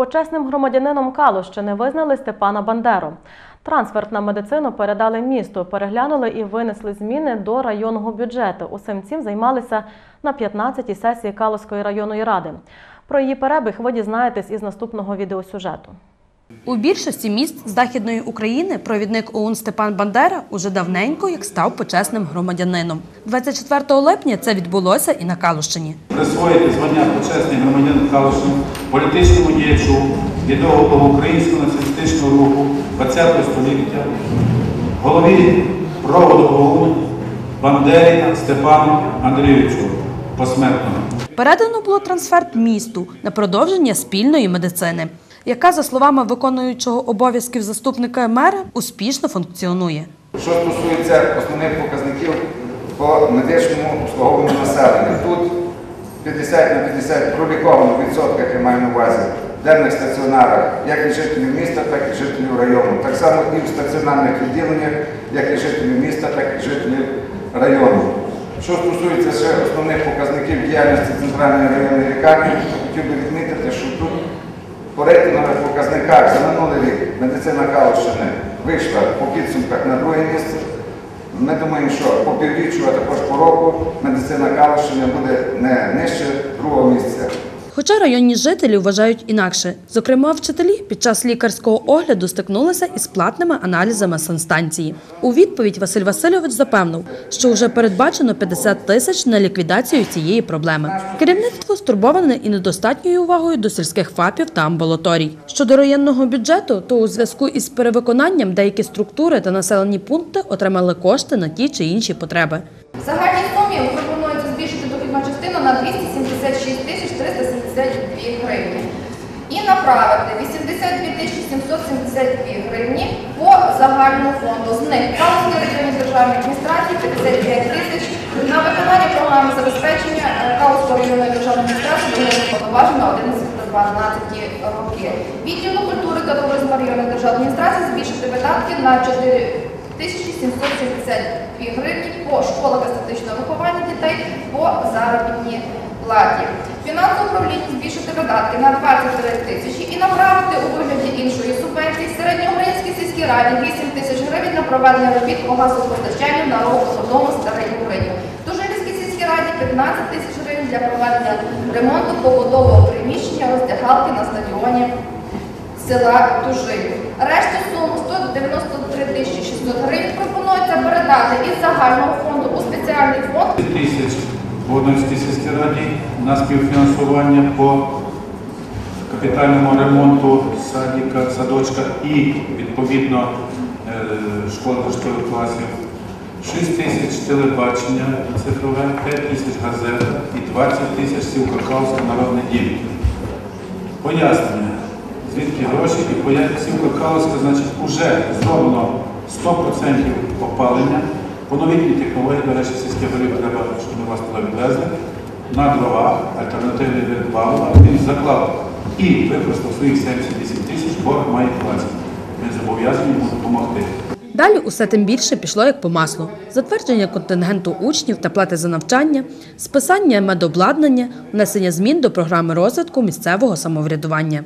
Почесним громадянином Калущини визнали Степана Бандеру. Трансферт на медицину передали місту, переглянули і винесли зміни до районного бюджету. Усім цим займалися на 15-й сесії Калуської районної ради. Про її перебіг ви дізнаєтесь із наступного відеосюжету. У більшості міст Західної України провідник ОУН Степан Бандера уже давненько як став почесним громадянином. 24 липня це відбулося і на Калущині. присвоїти звання почесний громадянин Калушин політичному діячу відомого українського націоналістичного руху ХХ століття, голові проводу ОУН Бандері Степану Андрійовичу посмертно. Передано було трансферт місту на продовження спільної медицини, яка, за словами виконуючого обов'язків заступника мера, успішно функціонує. Що стосується основних показників по медичному обслуговуванню населення, тут 50 на 50 проліковано в відсотках, я маю на увазі, денних стаціонарах, як і жителів міста, так і жителів району. Так само і в стаціонарних відділеннях, як і жителів міста, так і жителів району. Що стосується ще основних показників діяльності центральної районної лікарні, хотів би відмітити, що тут рейтингових показниках за минулий рік медицина Калущини вийшла по підсумках на друге місце. Ми думаємо, що по півріччю, а також по року медицина Калущини буде не нижче другого місця. Хоча районні жителі вважають інакше. Зокрема, вчителі під час лікарського огляду стикнулися із платними аналізами санстанції. У відповідь Василь Васильович запевнив, що вже передбачено 50 тисяч на ліквідацію цієї проблеми. Керівництво стурбоване і недостатньою увагою до сільських ФАПів та амбулаторій. Щодо районного бюджету, то у зв'язку із перевиконанням деякі структури та населені пункти отримали кошти на ті чи інші потреби. В загальній сумі пропонується збільшити дохідну частину на 276 тисяч 372 гривні. І направити 82 тисячі 772 гривні по загальному фонду. З них Калузькій районній державній адміністрації 55 тисяч на виконання програми забезпечення е, Калузької районної державної адміністрації повноважено 11-12 роки. Відділу культури та туризму районної державної адміністрації збільшити видатки на 4 1772 гривні по школах естетичного виховання дітей по заробітній платі. Фінансове управління збільшити видатки на 23 тисячі і направити у вигляді іншої субвенції середньоукраїнській сільській раді 8 тисяч гривень на проведення робіт по газопостачанню на одному старий Україні. Тужинській сільській раді 15 тисяч гривень для проведення ремонту побудового приміщення роздягалки на стадіоні села Тужинів. Решту суму 193 тисячі 600 гривень пропонується передати із загального фонду у спеціальний фонд Водонській сільській раді на співфінансування по капітальному ремонту садика, садочка і відповідно е, школи 4 класів. 6 тисяч телебачення цифрове, 5 тисяч газет і 20 тисяч сіл Какаовська народне ділі. Пояснення, звідки гроші і пояснення сіл Какаовська, значить, вже зроблено 100% опалення. По новітній технології, до речі, сільське голів треба, щоб ми вас туди відвезли. На дровах, альтернативний вид палива, він заклав і використав своїх 78 тисяч, борг має 20. Ми зобов'язані йому допомогти. Далі усе тим більше пішло як по маслу: затвердження контингенту учнів та плати за навчання, списання медобладнання, внесення змін до програми розвитку місцевого самоврядування.